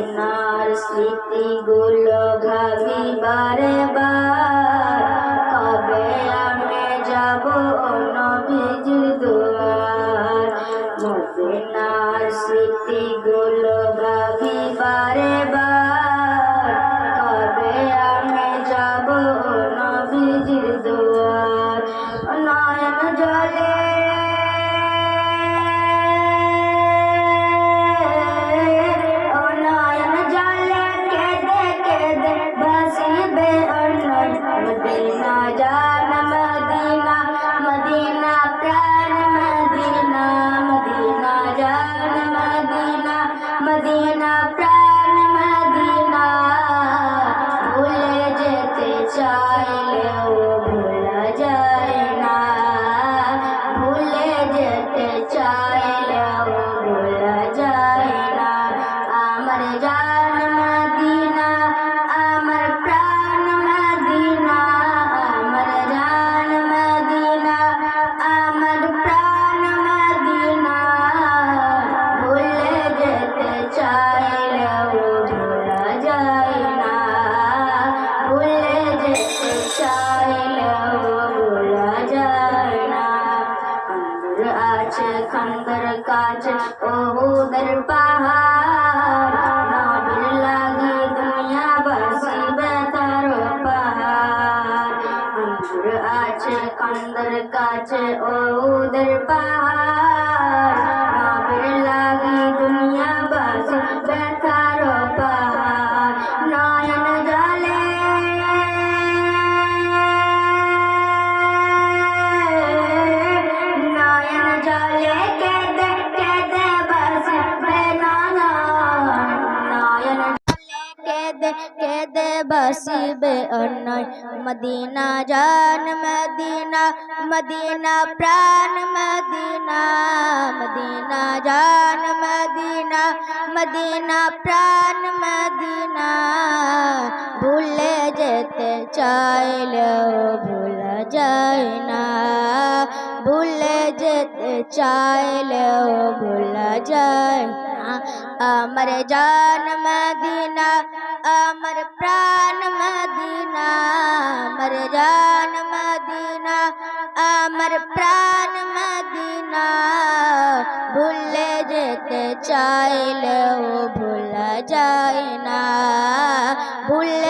মদিনার স্মৃতিগুলো ভাবি বারে বার কবে আমি যাব নবীজির দুয়ার? মদিনার স্মৃতিগুলো ভাবি বার জান মদিনা মদিনা প্রাণ মদিনা মদিনা জান মদিনা মদিনা প্রাণ মদিনা ভুলে যেতে চাইলেও का चटको हो दर पहाड़ दुनिया बसी बेतर आचे कंदर काचे ओ दर पहाड़ বসিবে অন্যয় মদিনা জান মদিনা মদিনা প্রাণ মদিনা মদিনা জান মদিনা মদিনা প্রাণ মদিনা ভুলে যেতে চাইলেও ভোলা যায় না ভুলে যেতে চাইলেও ভোলা যায় না আমার জান মদিনা আমার প্রাণ মদিনা আমার জান মদিনা আমার প্রাণ মদিনা ভুলে যেতে চাইলেও ভোলা যায় না ভুলে